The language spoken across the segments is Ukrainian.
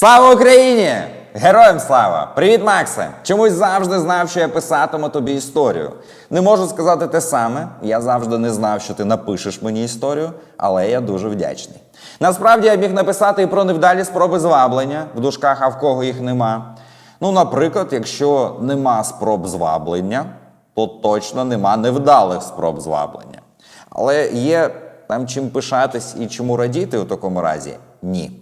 Слава Україні! Героям слава! Привіт, Максе! Чомусь завжди знав, що я писатиму тобі історію. Не можу сказати те саме. Я завжди не знав, що ти напишеш мені історію, але я дуже вдячний. Насправді я міг написати і про невдалі спроби зваблення в дужках, а в кого їх нема. Ну, наприклад, якщо нема спроб зваблення, то точно нема невдалих спроб зваблення. Але є там чим пишатись і чому радіти у такому разі? Ні.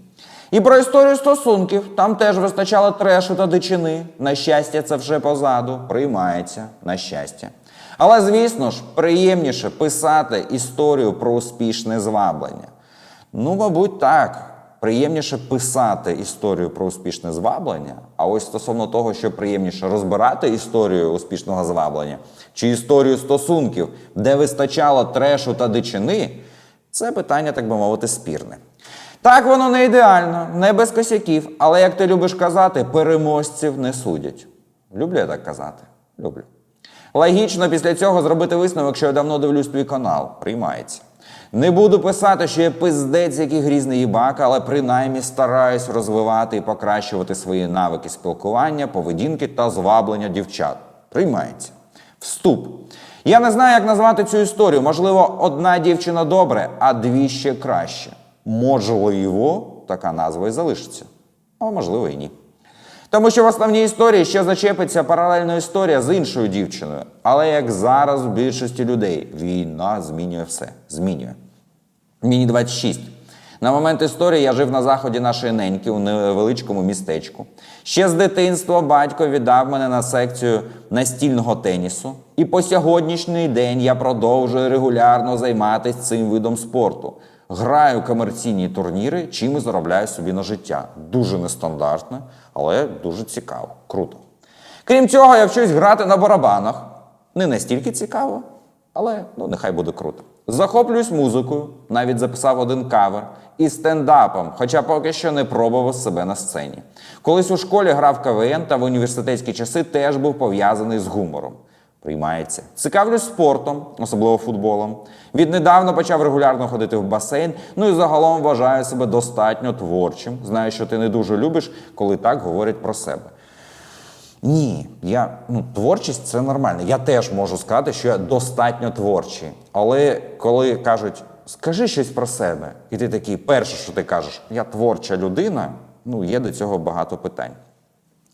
І про історію стосунків там теж вистачало трешу та дичини. На щастя, це вже позаду, приймається, на щастя. Але, звісно ж, приємніше писати історію про успішне зваблення. Ну, мабуть, так. Приємніше писати історію про успішне зваблення, а ось стосовно того, що приємніше розбирати історію успішного зваблення чи історію стосунків, де вистачало трешу та дичини, це питання, так би мовити, спірне. Так воно не ідеально, не без косяків, але як ти любиш казати, переможців не судять. Люблю я так казати? Люблю. Логічно після цього зробити висновок, що я давно дивлюсь твій канал. Приймається. Не буду писати, що я пиздець, який грізний їбак, але принаймні стараюсь розвивати і покращувати свої навики спілкування, поведінки та зваблення дівчат. Приймається. Вступ. Я не знаю, як назвати цю історію. Можливо, одна дівчина добре, а дві ще краще. Можливо, така назва і залишиться. А можливо, і ні. Тому що в основній історії ще зачепиться паралельна історія з іншою дівчиною. Але як зараз у більшості людей, війна змінює все. Змінює. Мені 26. На момент історії я жив на заході нашої неньки у невеличкому містечку. Ще з дитинства батько віддав мене на секцію настільного тенісу. І по сьогоднішній день я продовжую регулярно займатися цим видом спорту. Граю комерційні турніри, чим і заробляю собі на життя. Дуже нестандартно, але дуже цікаво. Круто. Крім цього, я вчусь грати на барабанах. Не настільки цікаво, але ну, нехай буде круто. Захоплююсь музикою, навіть записав один кавер і стендапом, хоча поки що не пробував себе на сцені. Колись у школі грав КВН та в університетські часи теж був пов'язаний з гумором. Приймається. Цікавлюсь спортом, особливо футболом. Віднедавна почав регулярно ходити в басейн. Ну і загалом вважаю себе достатньо творчим. Знаю, що ти не дуже любиш, коли так говорять про себе. Ні, я ну, творчість це нормально. Я теж можу сказати, що я достатньо творчий. Але коли кажуть, скажи щось про себе, і ти такий, перше, що ти кажеш, я творча людина, ну є до цього багато питань.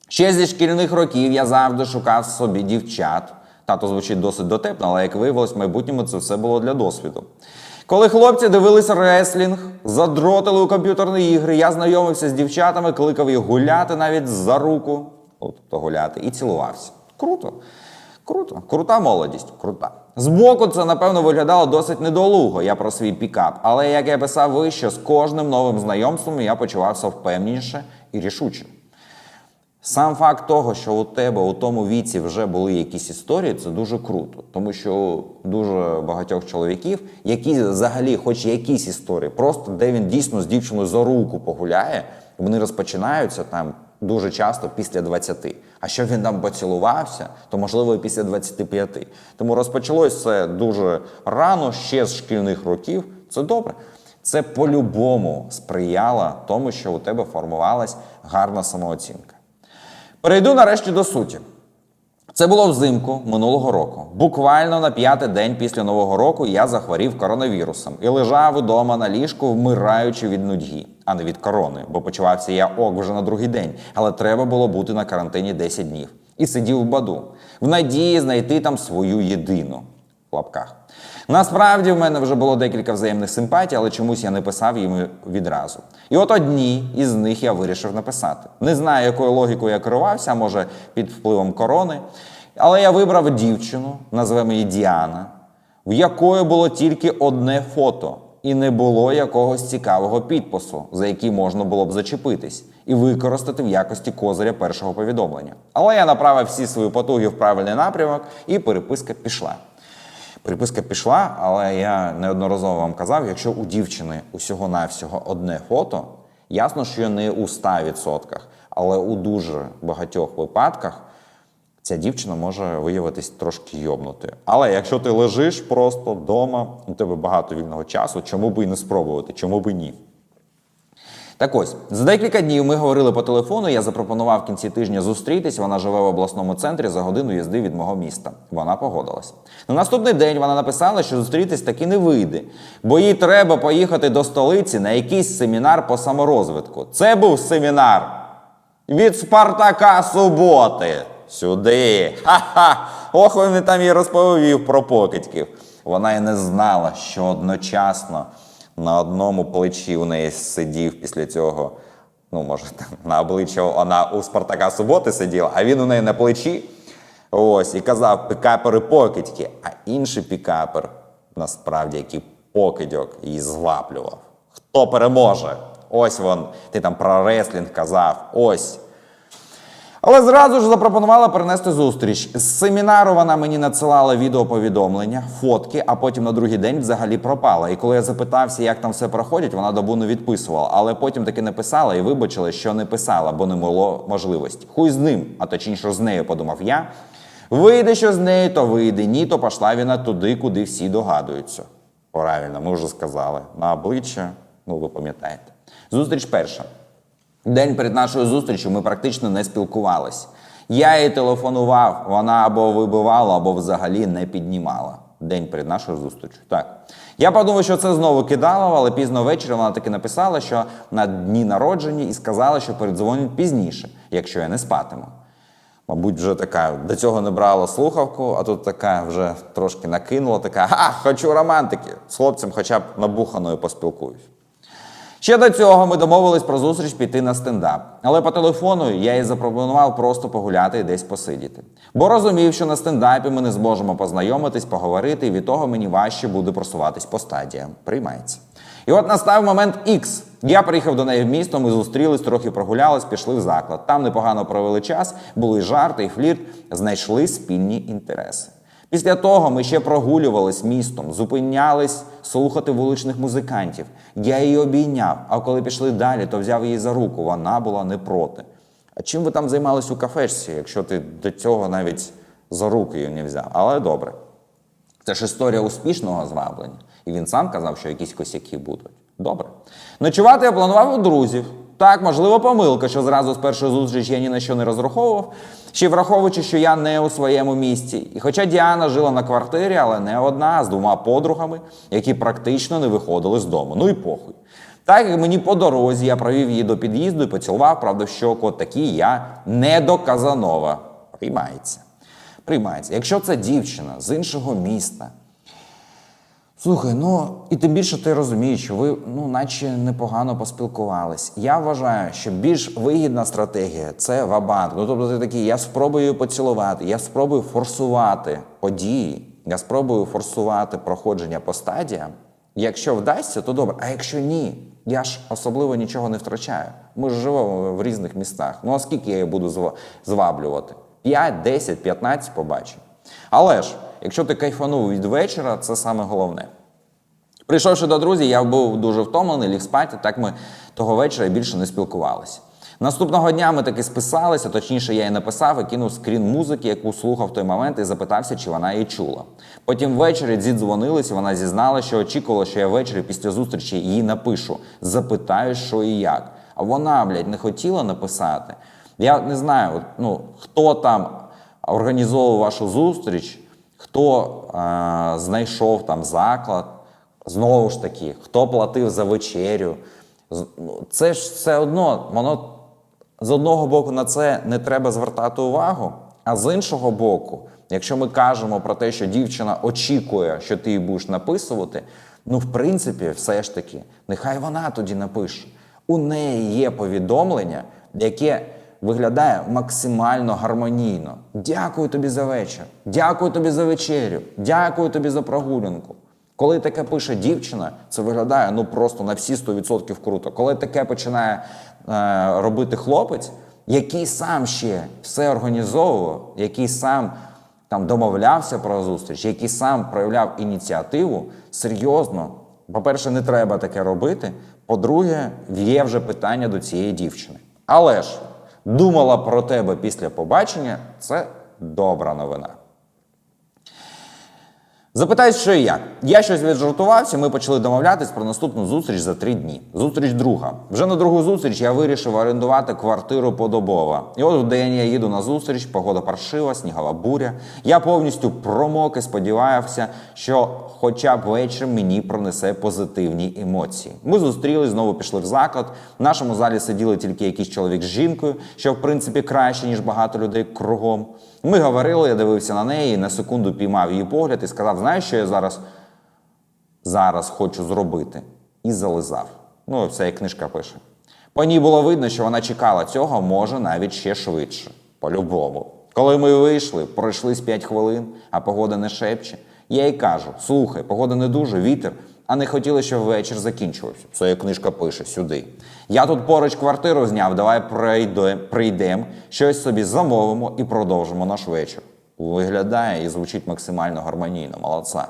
Ще зі шкільних років я завжди шукав собі дівчат. Тато звучить досить дотепно, але як виявилось, в майбутньому це все було для досвіду. Коли хлопці дивилися реслінг, задротили у комп'ютерні ігри, я знайомився з дівчатами, кликав їх гуляти навіть за руку, от то гуляти, і цілувався. Круто. Круто, крута молодість, крута. Збоку це, напевно, виглядало досить недолуго, я про свій пікап. Але як я писав вище, з кожним новим знайомством я почувався впевненіше і рішуче. Сам факт того, що у тебе у тому віці вже були якісь історії, це дуже круто. Тому що дуже багатьох чоловіків, які взагалі, хоч якісь історії, просто де він дійсно з дівчиною за руку погуляє, вони розпочинаються там дуже часто після 20. А щоб він там поцілувався, то можливо і після 25. Тому розпочалось це дуже рано, ще з шкільних років. Це добре. Це по-любому сприяло тому, що у тебе формувалась гарна самооцінка. Перейду нарешті до суті. Це було взимку минулого року. Буквально на п'ятий день після Нового року я захворів коронавірусом і лежав удома на ліжку, вмираючи від нудьги, а не від корони, бо почувався я ок вже на другий день, але треба було бути на карантині 10 днів. І сидів в баду, в надії знайти там свою єдину в лапках. Насправді в мене вже було декілька взаємних симпатій, але чомусь я не писав їм відразу. І от одні із них я вирішив написати. Не знаю, якою логікою я керувався, може під впливом корони. Але я вибрав дівчину, назвемо її Діана, в якої було тільки одне фото, і не було якогось цікавого підпису, за який можна було б зачепитись і використати в якості козиря першого повідомлення. Але я направив всі свої потуги в правильний напрямок, і переписка пішла. Приписка пішла, але я неодноразово вам казав, якщо у дівчини усього-навсього одне фото, ясно, що не у 100%, але у дуже багатьох випадках ця дівчина може виявитись трошки йобнутою. Але якщо ти лежиш просто вдома, у тебе багато вільного часу, чому би і не спробувати, чому би ні? Так ось, за декілька днів ми говорили по телефону. Я запропонував в кінці тижня зустрітись. Вона живе в обласному центрі за годину їзди від мого міста. Вона погодилась. На наступний день вона написала, що зустрітись таки не вийде, бо їй треба поїхати до столиці на якийсь семінар по саморозвитку. Це був семінар від Спартака Суботи. Сюди. Ха-ха. Ох, він там їй розповів про покидьків. Вона й не знала, що одночасно на одному плечі у неї сидів після цього. Ну, може, на обличчя вона у Спартака Суботи сиділа, а він у неї на плечі. Ось, і казав пікапери покидьки, а інший пікапер, насправді, який покидьок її зваплював. Хто переможе? Ось вон, ти там про реслінг казав. Ось. Але зразу ж запропонувала перенести зустріч. З семінару вона мені надсилала відеоповідомлення, фотки, а потім на другий день взагалі пропала. І коли я запитався, як там все проходить, вона добу не відписувала. Але потім таки написала і вибачила, що не писала, бо не було можливості. Хуй з ним, а точніше з нею, подумав я. Вийде, що з нею, то вийде. Ні, то пішла вона туди, куди всі догадуються. Правильно, ми вже сказали. На обличчя, ну ви пам'ятаєте. Зустріч перша. День перед нашою зустрічю ми практично не спілкувались. Я їй телефонував, вона або вибивала, або взагалі не піднімала. День перед нашою зустрічю. Так. Я подумав, що це знову кидало, але пізно ввечері вона таки написала, що на дні народження і сказала, що передзвонить пізніше, якщо я не спатиму. Мабуть, вже така до цього не брала слухавку, а тут така вже трошки накинула, така ха, хочу романтики. З хлопцем хоча б набуханою поспілкуюсь. Ще до цього ми домовились про зустріч піти на стендап. Але по телефону я їй запропонував просто погуляти і десь посидіти. Бо розумів, що на стендапі ми не зможемо познайомитись, поговорити, і від того мені важче буде просуватись по стадіям. Приймається. І от настав момент X. Я приїхав до неї в місто, ми зустрілись, трохи прогулялись, пішли в заклад. Там непогано провели час, були жарти і флірт, знайшли спільні інтереси. Після того ми ще прогулювались містом, зупинялись слухати вуличних музикантів. Я її обійняв, а коли пішли далі, то взяв її за руку. Вона була не проти. А чим ви там займались у кафешці, якщо ти до цього навіть за руку її не взяв? Але добре. Це ж історія успішного зваблення. І він сам казав, що якісь косяки будуть. Добре. Ночувати я планував у друзів. Так, можливо, помилка, що зразу з першої зустрічі я ні на що не розраховував, ще враховуючи, що я не у своєму місці. І хоча Діана жила на квартирі, але не одна, а з двома подругами, які практично не виходили з дому. Ну і похуй. Так як мені по дорозі я провів її до під'їзду і поцілував, правда, в щоку, такий я не до Казанова. Приймається. Приймається. Якщо це дівчина з іншого міста, Слухай, ну і тим більше ти розумієш, що ви ну, наче непогано поспілкувались. Я вважаю, що більш вигідна стратегія це вабанк. Ну тобто ти такий, я спробую поцілувати, я спробую форсувати події, я спробую форсувати проходження по стадіям. Якщо вдасться, то добре. А якщо ні, я ж особливо нічого не втрачаю. Ми ж живемо в різних містах. Ну а скільки я її буду зва- зваблювати? 5, 10, 15 побачимо. Але ж, якщо ти кайфанув від вечора, це саме головне. Прийшовши до друзів, я був дуже втомлений, ліг спати, так ми того вечора більше не спілкувалися. Наступного дня ми таки списалися, точніше, я їй написав і кинув скрін музики, яку слухав в той момент, і запитався, чи вона її чула. Потім ввечері дідзвонились, і вона зізнала, що очікувала, що я ввечері після зустрічі їй напишу, запитаю, що і як. А вона, блядь, не хотіла написати. Я не знаю, ну, хто там організовував вашу зустріч, хто е, знайшов там заклад. Знову ж таки, хто платив за вечерю. Ну, Це ж все одно, воно з одного боку на це не треба звертати увагу, а з іншого боку, якщо ми кажемо про те, що дівчина очікує, що ти їй будеш написувати, ну, в принципі, все ж таки, нехай вона тоді напише. У неї є повідомлення, яке виглядає максимально гармонійно. Дякую тобі за вечір, дякую тобі за вечерю, дякую тобі за прогулянку. Коли таке пише дівчина, це виглядає ну просто на всі 100% круто. Коли таке починає е, робити хлопець, який сам ще все організовував, який сам там домовлявся про зустріч, який сам проявляв ініціативу, серйозно, по-перше, не треба таке робити. По-друге, є вже питання до цієї дівчини. Але ж думала про тебе після побачення це добра новина. Запитають, що і як. Я щось віджартувався, ми почали домовлятись про наступну зустріч за три дні. Зустріч друга. Вже на другу зустріч я вирішив орендувати квартиру подобово. І от в день я їду на зустріч, погода паршива, снігова буря. Я повністю промок і сподівався, що хоча б вечір мені пронесе позитивні емоції. Ми зустрілись, знову пішли в заклад. В нашому залі сиділи тільки якийсь чоловік з жінкою, що в принципі краще, ніж багато людей кругом. Ми говорили, я дивився на неї, на секунду піймав її погляд і сказав: знаєш, що я зараз, зараз хочу зробити? І зализав. Ну, все як книжка пише. По ній було видно, що вона чекала цього, може, навіть ще швидше. По-любому. Коли ми вийшли, пройшлись 5 хвилин, а погода не шепче. Я їй кажу: слухай, погода не дуже, вітер, а не хотіли, щоб вечір закінчувався. Це книжка пише сюди. Я тут поруч квартиру зняв, давай прийде, прийдемо, щось собі замовимо і продовжимо наш вечір. Виглядає і звучить максимально гармонійно, молодця.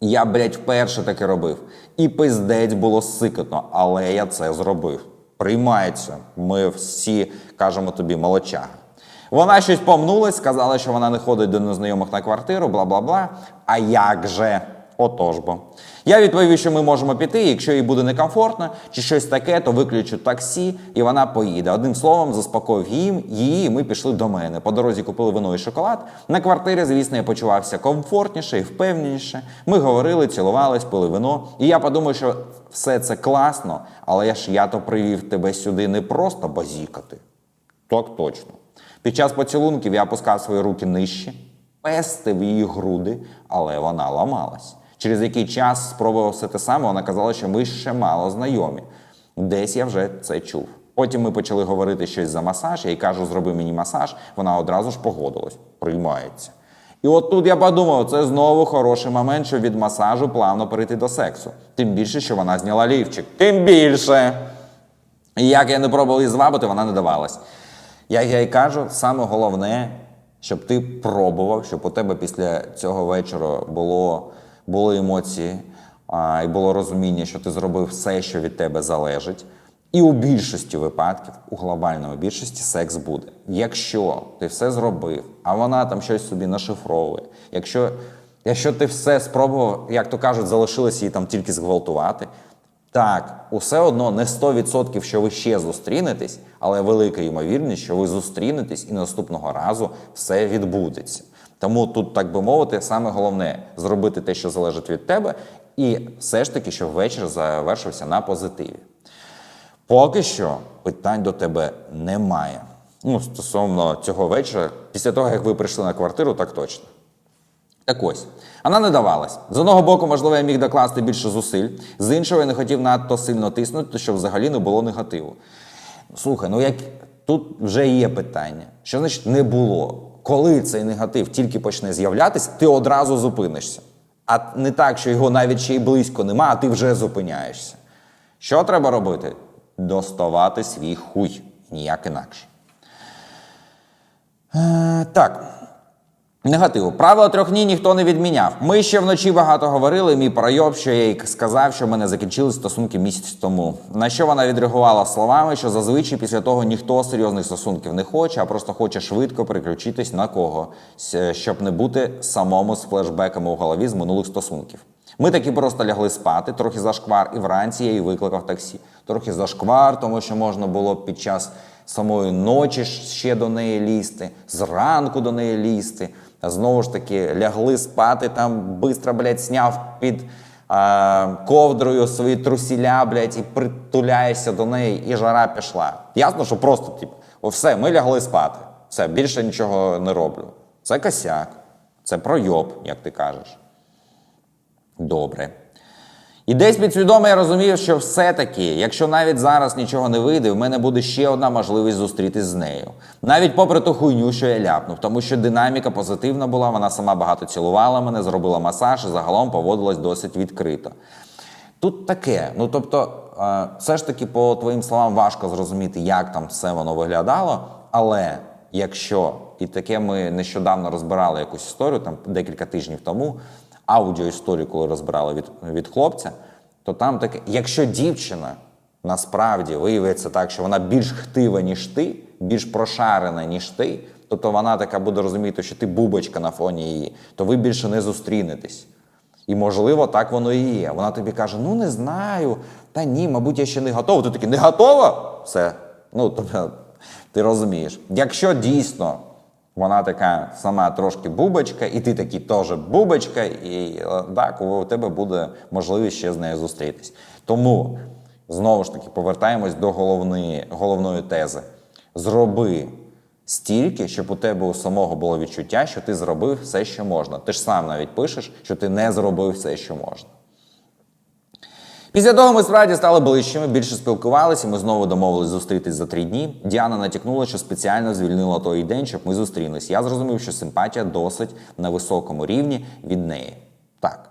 Я, блядь, вперше таке робив. І пиздець було сикотно, але я це зробив. Приймається. Ми всі кажемо тобі молодчага. Вона щось помнулась, сказала, що вона не ходить до незнайомих на квартиру, бла бла бла. А як же? Отож бо. Я відповів, що ми можемо піти, якщо їй буде некомфортно чи щось таке, то виключу таксі, і вона поїде. Одним словом, заспокоїв її, її, і ми пішли до мене. По дорозі купили вино і шоколад. На квартирі, звісно, я почувався комфортніше і впевненіше. Ми говорили, цілувались, пили вино. І я подумав, що все це класно, але я ж я то привів тебе сюди не просто базікати. Так точно. Під час поцілунків я опускав свої руки нижче, пестив її груди, але вона ламалась. Через який час спробував все те саме, вона казала, що ми ще мало знайомі. Десь я вже це чув. Потім ми почали говорити щось за масаж, я їй кажу, зроби мені масаж, вона одразу ж погодилась, приймається. І от тут я подумав, це знову хороший момент, щоб від масажу плавно перейти до сексу. Тим більше, що вона зняла лівчик. Тим більше. І як я не пробував її звабити, вона не давалась. Як я й кажу, саме головне, щоб ти пробував, щоб у тебе після цього вечора було, були емоції а, і було розуміння, що ти зробив все, що від тебе залежить. І у більшості випадків, у глобальному більшості, секс буде. Якщо ти все зробив, а вона там щось собі нашифровує, якщо, якщо ти все спробував, як то кажуть, залишилось її там тільки зґвалтувати, так, усе одно не 100%, що ви ще зустрінетесь, але велика ймовірність, що ви зустрінетесь і наступного разу все відбудеться. Тому тут, так би мовити, саме головне зробити те, що залежить від тебе, і все ж таки, щоб вечір завершився на позитиві. Поки що питань до тебе немає. Ну, стосовно цього вечора, після того, як ви прийшли на квартиру, так точно. Так ось, вона не давалась. З одного боку, можливо, я міг докласти більше зусиль, з іншого, я не хотів надто сильно тиснути, щоб взагалі не було негативу. Слухай, ну як тут вже є питання. Що значить не було? Коли цей негатив тільки почне з'являтися, ти одразу зупинишся. А не так, що його навіть ще й близько нема, а ти вже зупиняєшся. Що треба робити? Доставати свій хуй, ніяк інакше. Е, так. Негативу. Правила трьох ні ніхто не відміняв. Ми ще вночі багато говорили. Мій пройоб, що я їй сказав, що мене закінчились стосунки місяць тому. На що вона відреагувала словами, що зазвичай після того ніхто серйозних стосунків не хоче, а просто хоче швидко переключитись на когось, щоб не бути самому з флешбеками у голові з минулих стосунків. Ми таки просто лягли спати, трохи зашквар, і вранці я її викликав таксі. Трохи зашквар, тому що можна було під час самої ночі ще до неї лізти, зранку до неї лізти. Знову ж таки, лягли спати, там бистро, блядь, сняв під а, ковдрою свої трусіля, блядь, і притуляєшся до неї, і жара пішла. Ясно, що просто, типу, все, ми лягли спати. Все, більше нічого не роблю. Це косяк, це пройоб, як ти кажеш. Добре. І десь підсвідомо я розумів, що все-таки, якщо навіть зараз нічого не вийде, в мене буде ще одна можливість зустрітись з нею. Навіть попри ту хуйню, що я ляпнув, тому що динаміка позитивна була, вона сама багато цілувала мене, зробила масаж і загалом поводилась досить відкрито. Тут таке, ну тобто, е, все ж таки, по твоїм словам, важко зрозуміти, як там все воно виглядало. Але якщо і таке ми нещодавно розбирали якусь історію, там декілька тижнів тому, аудіоісторію, коли розбирали від, від хлопця, то там таке, якщо дівчина насправді виявиться так, що вона більш хтива, ніж ти, більш прошарена, ніж ти, тобто вона така буде розуміти, що ти бубочка на фоні її, то ви більше не зустрінетесь. І можливо, так воно і є. Вона тобі каже: ну не знаю, та ні, мабуть, я ще не готова. Ти такий, не готова? Все. Ну, тобто, ти розумієш. Якщо дійсно вона така сама трошки бубочка, і ти такий теж бубочка, і е, так, у тебе буде можливість ще з нею зустрітись. Тому знову ж таки повертаємось до головної, головної тези. Зроби стільки, щоб у тебе у самого було відчуття, що ти зробив все, що можна. Ти ж сам навіть пишеш, що ти не зробив все, що можна. Після того ми справді стали ближчими, більше спілкувалися. Ми знову домовились зустрітись за три дні. Діана натякнула, що спеціально звільнила той день, щоб ми зустрілись. Я зрозумів, що симпатія досить на високому рівні від неї. Так.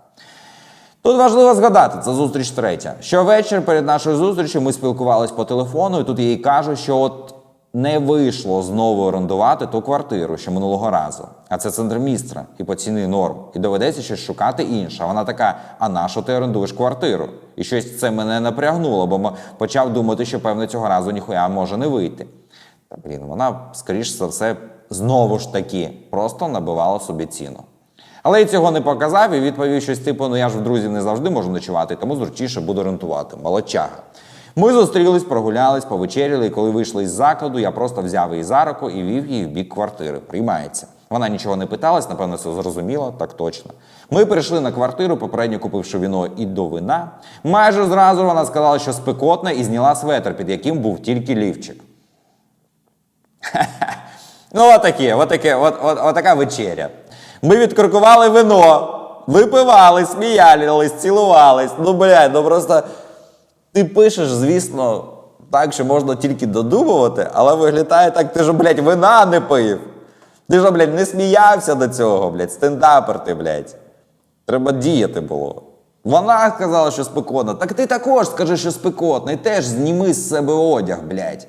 Тут важливо згадати, це зустріч третя. Щовечір перед нашою зустрічю ми спілкувалися по телефону, і тут я їй кажу, що от не вийшло знову орендувати ту квартиру, що минулого разу. А це центр міста і по ціни норм. І доведеться щось шукати інше. Вона така: а на що ти орендуєш квартиру? І щось це мене напрягнуло, бо почав думати, що певно цього разу ніхуя може не вийти. Та блін, вона, скоріш за все, знову ж таки просто набивала собі ціну. Але я цього не показав і відповів щось типу: ну я ж в друзів не завжди можу ночувати, тому зручніше буду рентувати. Молодчага. Ми зустрілись, прогулялись, повечеряли, і коли вийшли із закладу, я просто взяв її за руку і вів її в бік квартири. Приймається. Вона нічого не питалась, напевно, це зрозуміло, так точно. Ми перейшли на квартиру, попередньо купивши віно і до вина. Майже зразу вона сказала, що спекотна, і зняла светр, під яким був тільки лівчик. Ну, отаке, отаке, от, от, отака вечеря. Ми відкоркували вино, випивали, сміялись, цілувались. Ну, блядь, ну просто ти пишеш, звісно, так, що можна тільки додумувати, але виглядає так, ти ж, блядь, вина не пив. Ти ж, блядь, не сміявся до цього, блядь, стендапер ти, блядь. Треба діяти було. Вона сказала, що спекотно. Так ти також скажи, що спекотно, і теж зніми з себе одяг, блядь.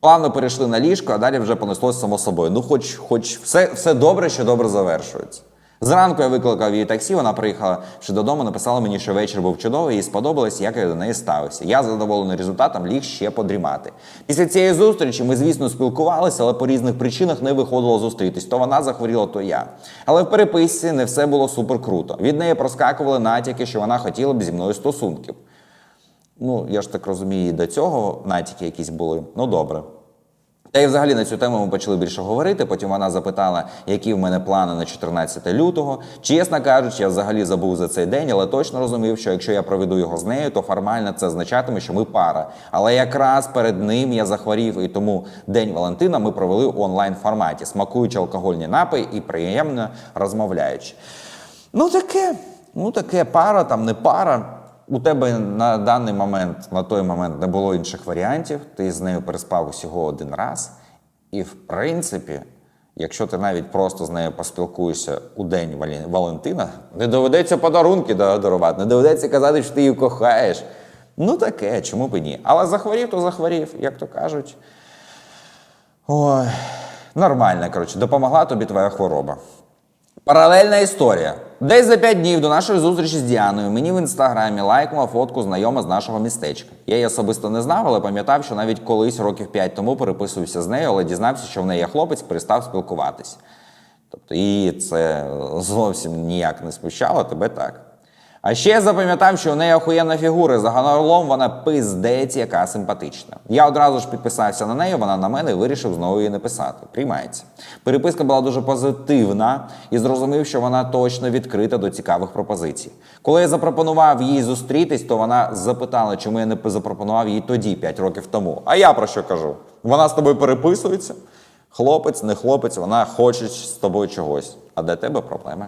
Плавно перейшли на ліжко, а далі вже понеслось само собою. Ну, хоч, хоч все, все добре, що добре завершується. Зранку я викликав її таксі, вона приїхала ще додому, написала мені, що вечір був чудовий, їй сподобалось, як я до неї ставився. Я задоволений результатом ліг ще подрімати. Після цієї зустрічі ми, звісно, спілкувалися, але по різних причинах не виходило зустрітись. То вона захворіла, то я. Але в переписці не все було супер круто. Від неї проскакували натяки, що вона хотіла б зі мною стосунків. Ну, я ж так розумію, і до цього натяки якісь були. Ну, добре. Та й взагалі на цю тему ми почали більше говорити. Потім вона запитала, які в мене плани на 14 лютого. Чесно кажучи, я взагалі забув за цей день, але точно розумів, що якщо я проведу його з нею, то формально це означатиме, що ми пара. Але якраз перед ним я захворів, і тому день Валентина ми провели у онлайн форматі, смакуючи алкогольні напої і приємно розмовляючи. Ну таке, ну таке пара, там не пара. У тебе на даний момент, на той момент не було інших варіантів. Ти з нею переспав усього один раз. І в принципі, якщо ти навіть просто з нею поспілкуєшся у день Валентина, не доведеться подарунки да- дарувати, не доведеться казати, що ти її кохаєш. Ну таке, чому б і ні. Але захворів, то захворів, як то кажуть. Ой, нормально, коротше, допомогла тобі твоя хвороба. Паралельна історія. Десь за п'ять днів до нашої зустрічі з Діаною мені в інстаграмі лайкнула фотку знайома з нашого містечка. Я її особисто не знав, але пам'ятав, що навіть колись років п'ять тому переписувався з нею, але дізнався, що в неї є хлопець, перестав спілкуватись. Тобто її це зовсім ніяк не смущало, тебе так. А ще я запам'ятав, що у неї охуєнна фігура. Загалом вона пиздець, яка симпатична. Я одразу ж підписався на неї, вона на мене вирішив знову її не писати. Приймається. Переписка була дуже позитивна і зрозумів, що вона точно відкрита до цікавих пропозицій. Коли я запропонував їй зустрітись, то вона запитала, чому я не запропонував їй тоді, 5 років тому. А я про що кажу? Вона з тобою переписується. Хлопець, не хлопець, вона хоче з тобою чогось. А де тебе проблеми?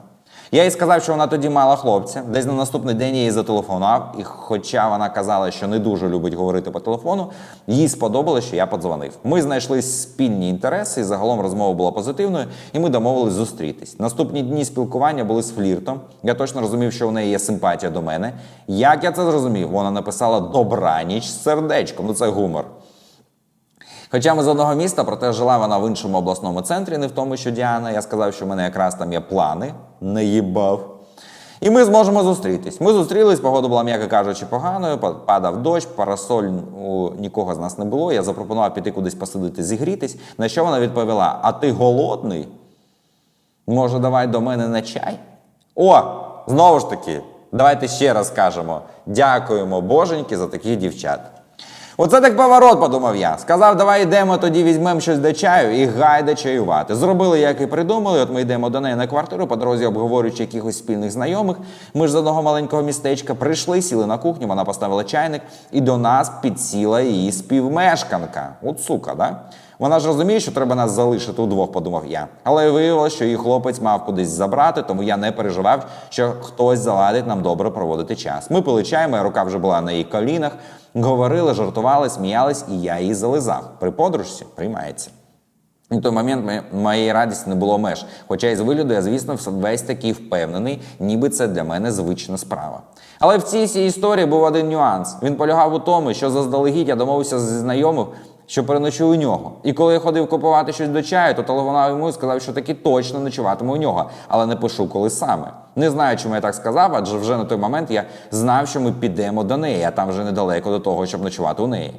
Я їй сказав, що вона тоді мала хлопця. Десь на наступний день я їй зателефонував, і хоча вона казала, що не дуже любить говорити по телефону, їй сподобалось, що я подзвонив. Ми знайшли спільні інтереси, і загалом розмова була позитивною, і ми домовились зустрітись. Наступні дні спілкування були з фліртом. Я точно розумів, що в неї є симпатія до мене. Як я це зрозумів? Вона написала добраніч з сердечком. Ну це гумор. Хоча ми з одного міста, проте жила вона в іншому обласному центрі, не в тому, що Діана. Я сказав, що в мене якраз там є плани, не їбав. І ми зможемо зустрітись. Ми зустрілись, погода була, м'яко кажучи, поганою, падав дощ, парасоль у нікого з нас не було. Я запропонував піти кудись посидити, зігрітись. На що вона відповіла: А ти голодний? Може, давай до мене на чай? О, знову ж таки, давайте ще раз скажемо: дякуємо боженьки за таких дівчат. Оце так поворот, подумав я. Сказав, давай йдемо тоді візьмемо щось до чаю і гайда чаювати. Зробили, як і придумали. От ми йдемо до неї на квартиру, по дорозі обговорюючи якихось спільних знайомих. Ми ж з одного маленького містечка прийшли, сіли на кухню, вона поставила чайник, і до нас підсіла її співмешканка. От сука, да? Вона ж розуміє, що треба нас залишити удвох, подумав я. Але виявилося, що її хлопець мав кудись забрати, тому я не переживав, що хтось заладить нам добре проводити час. Ми пили чай, моя рука вже була на її колінах, говорили, жартували, сміялись, і я її зализав. При подружці приймається. В той момент моєї радості не було меж. Хоча із вигляду я, звісно, весь такий впевнений, ніби це для мене звична справа. Але в цій історії був один нюанс. Він полягав у тому, що заздалегідь я домовився зі знайомим, що переночую у нього. І коли я ходив купувати щось до чаю, то телефонував йому і сказав, що таки точно ночуватиму у нього, але не пишу, коли саме. Не знаю, чому я так сказав, адже вже на той момент я знав, що ми підемо до неї, а там вже недалеко до того, щоб ночувати у неї.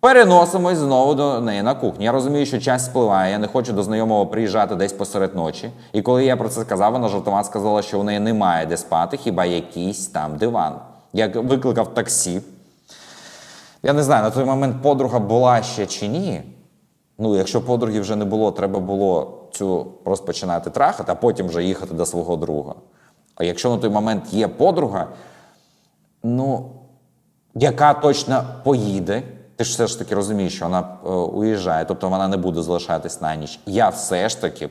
Переносимось знову до неї на кухню. Я розумію, що час спливає, я не хочу до знайомого приїжджати десь посеред ночі. І коли я про це сказав, вона жартома сказала, що у неї немає де спати, хіба якийсь там диван. Я викликав таксі. Я не знаю, на той момент подруга була ще чи ні. Ну, якщо подруги вже не було, треба було цю розпочинати трахати, а потім вже їхати до свого друга. А якщо на той момент є подруга, ну, яка точно поїде. Ти ж все ж таки розумієш, що вона е, уїжджає, тобто вона не буде залишатись на ніч. Я все ж таки б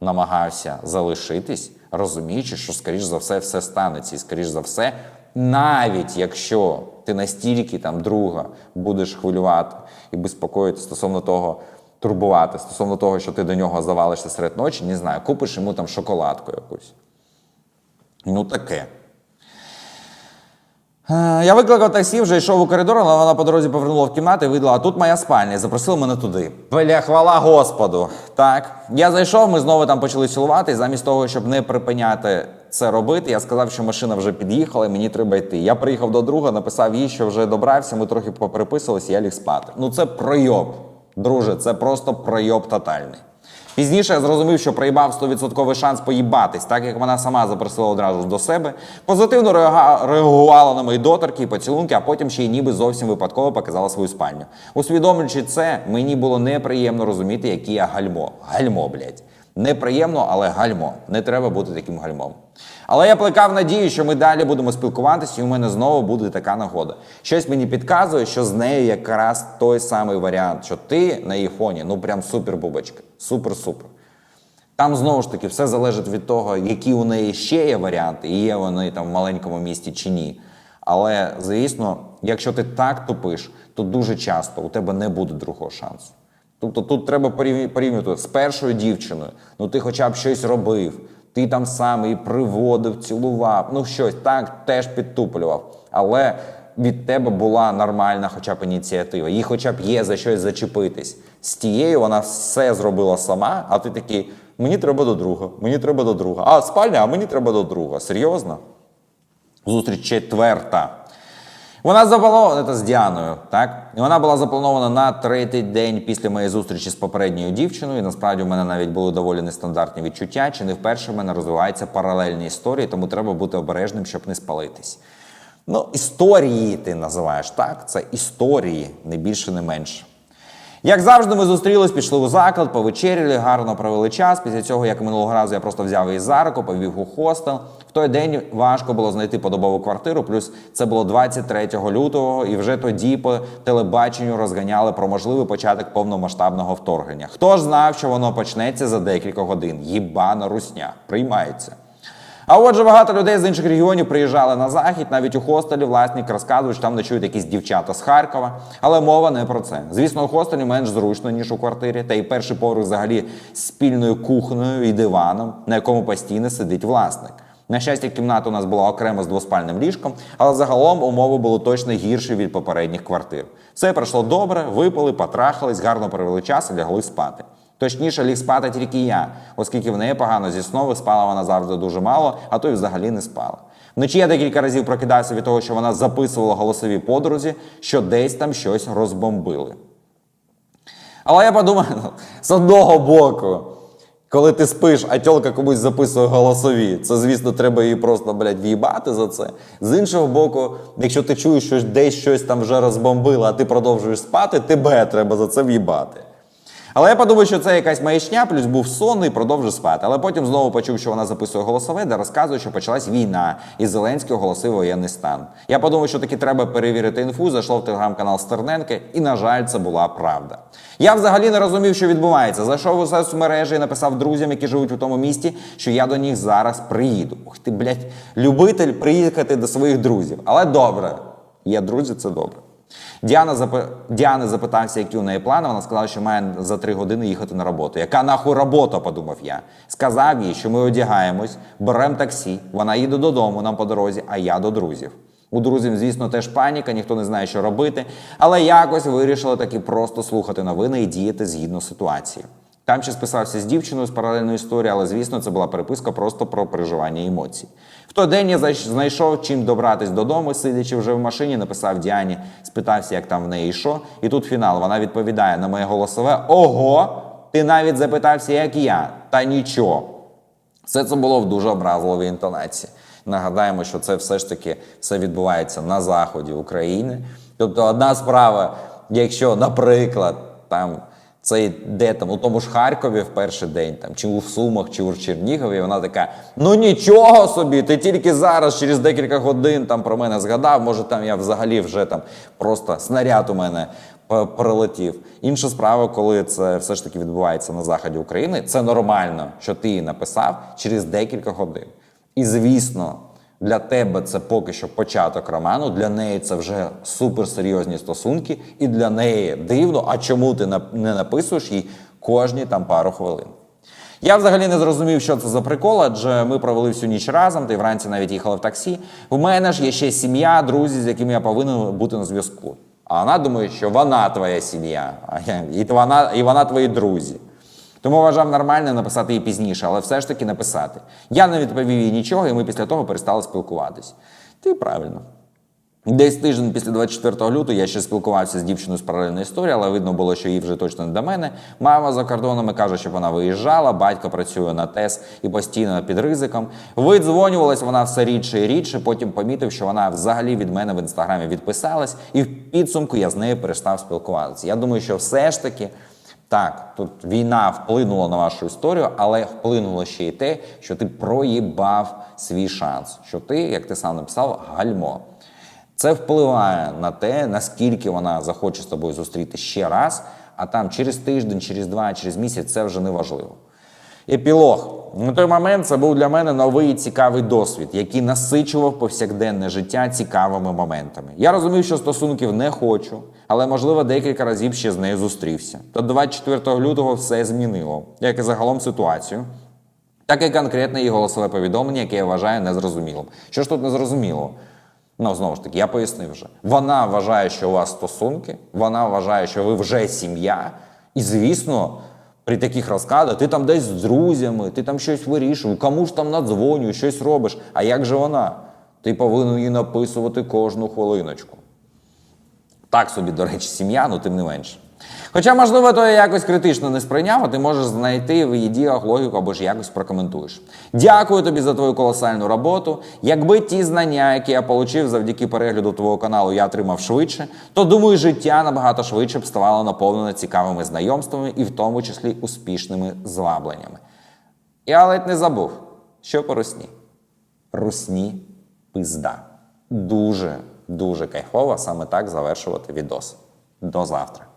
намагався залишитись, розуміючи, що, скоріш за все, все станеться. І, скоріш за все, навіть якщо ти настільки там друга будеш хвилювати і безпокоїти стосовно того, турбувати, стосовно того, що ти до нього завалишся серед ночі, не знаю, купиш йому там шоколадку якусь. Ну таке. Е, Я викликав таксі, вже йшов у коридор, але вона по дорозі повернула в кімнату і видала, а тут моя спальня, і запросила мене туди. Бля, хвала Господу. Так. Я зайшов, ми знову там почали цілувати, і замість того, щоб не припиняти це робити, я сказав, що машина вже під'їхала, і мені треба йти. Я приїхав до друга, написав їй, що вже добрався, ми трохи попереписувалися, я ліг спати. Ну це пройоб. Друже, це просто пройоб тотальний. Пізніше я зрозумів, що проїбав 100% шанс поїбатись, так як вона сама запросила одразу до себе, позитивно реагувала на мої доторки і поцілунки, а потім ще й ніби зовсім випадково показала свою спальню. Усвідомлюючи це, мені було неприємно розуміти, які я гальмо. Гальмо, блядь. Неприємно, але гальмо. Не треба бути таким гальмом. Але я плекав надію, що ми далі будемо спілкуватися, і у мене знову буде така нагода. Щось мені підказує, що з нею якраз той самий варіант, що ти на її фоні, ну прям супер бубочка. Супер-супер. Там знову ж таки все залежить від того, які у неї ще є варіанти, і є вони там в маленькому місті чи ні. Але, звісно, якщо ти так тупиш, то дуже часто у тебе не буде другого шансу. Тобто тут треба порівнювати з першою дівчиною. Ну ти хоча б щось робив, ти там сам її приводив, цілував, ну щось так теж підтуплював. Але від тебе була нормальна хоча б ініціатива. Їй хоча б є за щось зачепитись. З тією вона все зробила сама, а ти такий, мені треба до друга, мені треба до друга. А спальня, а мені треба до друга. Серйозно? Зустріч четверта. Вона запланована це з Діаною, так? І вона була запланована на третій день після моєї зустрічі з попередньою дівчиною. І насправді в мене навіть були доволі нестандартні відчуття. Чи не вперше в мене розвиваються паралельні історії, тому треба бути обережним, щоб не спалитись. Ну, історії ти називаєш, так? Це історії, не більше, не менше. Як завжди, ми зустрілись, пішли у заклад, повечеряли, гарно провели час. Після цього, як минулого разу, я просто взяв її за руку, повів у хостел. В той день важко було знайти подобову квартиру. Плюс це було 23 лютого, і вже тоді по телебаченню розганяли про можливий початок повномасштабного вторгнення. Хто ж знав, що воно почнеться за декілька годин? Їбана русня приймається. А отже, багато людей з інших регіонів приїжджали на захід, навіть у хостелі власник розказує, що там ночують якісь дівчата з Харкова. Але мова не про це. Звісно, у хостелі менш зручно, ніж у квартирі, та й перший поверх взагалі з спільною кухнею і диваном, на якому постійно сидить власник. На щастя, кімната у нас була окремо з двоспальним ліжком, але загалом умови були точно гірші від попередніх квартир. Все пройшло добре, випили, потрахались, гарно провели час і лягли спати. Точніше, ліг спати тільки я, оскільки в неї погано зі сну, спала вона завжди дуже мало, а то й взагалі не спала. Вночі я декілька разів прокидався від того, що вона записувала голосові подрузі, що десь там щось розбомбили. Але я подумав, ну, з одного боку, коли ти спиш, а тьолка комусь записує голосові, це, звісно, треба її просто, блядь, в'їбати за це. З іншого боку, якщо ти чуєш, що десь щось там вже розбомбило, а ти продовжуєш спати, тебе треба за це в'їбати. Але я подумав, що це якась маячня, плюс був сонний, продовжив спати. Але потім знову почув, що вона записує голосове, де розказує, що почалась війна, і Зеленський оголосив воєнний стан. Я подумав, що таки треба перевірити інфу, зайшов в телеграм-канал Стерненки, і, на жаль, це була правда. Я взагалі не розумів, що відбувається. Зайшов у соцмережі і написав друзям, які живуть у тому місті, що я до них зараз приїду. Ух ти, блядь, любитель приїхати до своїх друзів. Але добре, є друзі, це добре. Діана зап... Діани запитався, які у неї плани. Вона сказала, що має за три години їхати на роботу. Яка нахуй робота, подумав я. Сказав їй, що ми одягаємось, беремо таксі, вона їде додому нам по дорозі, а я до друзів. У друзів, звісно, теж паніка, ніхто не знає, що робити, але якось вирішили таки просто слухати новини і діяти згідно ситуації. Там ще списався з дівчиною з паралельної історії, але звісно, це була переписка просто про переживання емоцій. В той день я знайшов чим добратись додому, сидячи вже в машині, написав Діані, спитався, як там в неї що. І тут фінал. Вона відповідає на моє голосове: Ого! Ти навіть запитався, як я, та нічого. Все це було в дуже образливій інтонації. Нагадаємо, що це все ж таки все відбувається на заході України. Тобто, одна справа, якщо, наприклад, там це йде там у тому ж Харкові в перший день, там чи у Сумах, чи у Чернігові, вона така: ну нічого собі, ти тільки зараз, через декілька годин там про мене згадав. Може, там я взагалі вже там просто снаряд у мене прилетів. Інша справа, коли це все ж таки відбувається на заході України, це нормально, що ти її написав через декілька годин. І звісно, для тебе це поки що початок роману, для неї це вже суперсерйозні стосунки, і для неї дивно, а чому ти не написуєш їй кожні там пару хвилин. Я взагалі не зрозумів, що це за прикол, адже ми провели всю ніч разом, й вранці навіть їхали в таксі. У мене ж є ще сім'я, друзі, з якими я повинен бути на зв'язку. А вона думає, що вона твоя сім'я, і, вона, і вона твої друзі. Тому вважав нормально написати їй пізніше, але все ж таки написати. Я не відповів їй нічого, і ми після того перестали спілкуватись. Ти правильно. Десь тиждень після 24 лютого я ще спілкувався з дівчиною з паралельної історії, але видно було, що їй вже точно не до мене. Мама за кордоном і каже, що вона виїжджала, батько працює на ТЕС і постійно під ризиком. Видзвонювалась вона все рідше і рідше. Потім помітив, що вона взагалі від мене в інстаграмі відписалась, і в підсумку я з нею перестав спілкуватися. Я думаю, що все ж таки. Так, тут війна вплинула на вашу історію, але вплинуло ще й те, що ти проїбав свій шанс. Що ти, як ти сам написав, гальмо. Це впливає на те, наскільки вона захоче з тобою зустріти ще раз, а там через тиждень, через два, через місяць це вже не важливо. Епілог. На той момент це був для мене новий цікавий досвід, який насичував повсякденне життя цікавими моментами. Я розумів, що стосунків не хочу, але можливо декілька разів ще з нею зустрівся. Та 24 лютого все змінило, як і загалом ситуацію. Так і конкретне її голосове повідомлення, яке я вважаю незрозумілим. Що ж тут незрозуміло? Ну, знову ж таки, я пояснив вже. Вона вважає, що у вас стосунки, вона вважає, що ви вже сім'я. І, звісно, при таких розкладах ти там десь з друзями, ти там щось вирішуєш, кому ж там надзвонюєш, щось робиш. А як же вона? Ти повинен її написувати кожну хвилиночку. Так собі, до речі, сім'я, ну тим не менше. Хоча, можливо, то я якось критично не сприйняв, а ти можеш знайти в її діях логіку або ж якось прокоментуєш. Дякую тобі за твою колосальну роботу. Якби ті знання, які я отримав завдяки перегляду твого каналу, я отримав швидше, то думаю, життя набагато швидше б ставало наповнене цікавими знайомствами і в тому числі успішними звабленнями. Я ледь не забув, що по русні. Русні пизда. Дуже, дуже кайфово саме так завершувати відос. До завтра.